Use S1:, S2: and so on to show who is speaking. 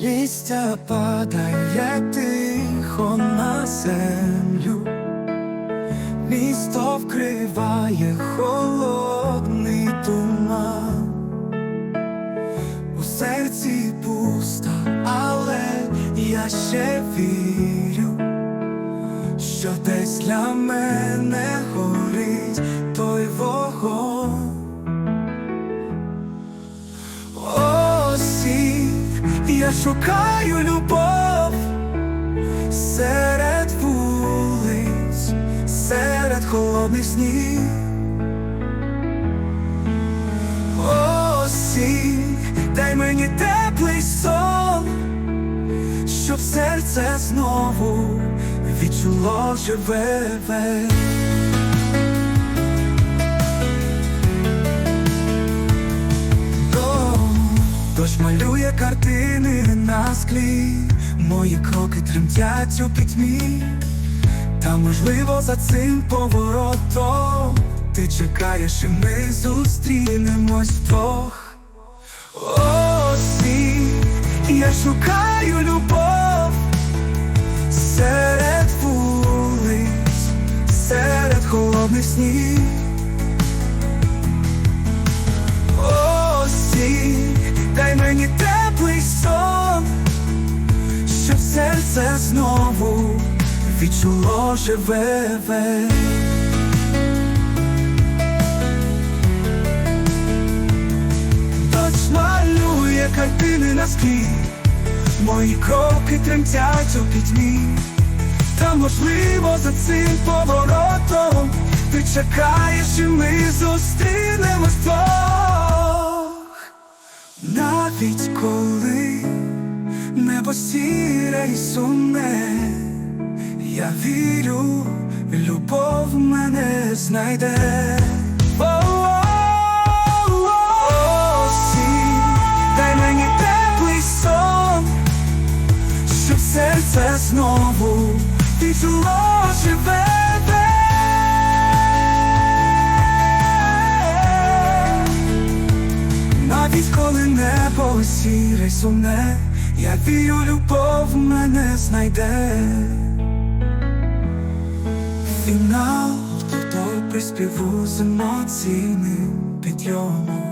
S1: листя падає тихо на землю, місто вкриває холодний туман, у серці пусто, але я ще вірю, шукаю любов серед вулиць, серед холодних снів. Осінь, дай мені теплий сон, щоб серце знову відчуло живе. Дощ, малює картини на склі, мої кроки тремтять у пітьмі, та можливо за цим поворотом ти чекаєш, і ми зустрінемось вдвох. Осінь, я шукаю любов серед вулиць, серед холодних снів. Осінь, серце знову відчуло живе. Дощ малює картини на склі, мої кроки тремтять у пітьмі, та можливо за цим поворотом ти чекаєш, і ми зустрінемось небо сумне, я вірю, любов мене знайде. Серце знову відчуло живе. Навіть коли небо сіре сумне, я вірю, любов мене знайде. Фінал той приспіву з емоційним підйомом.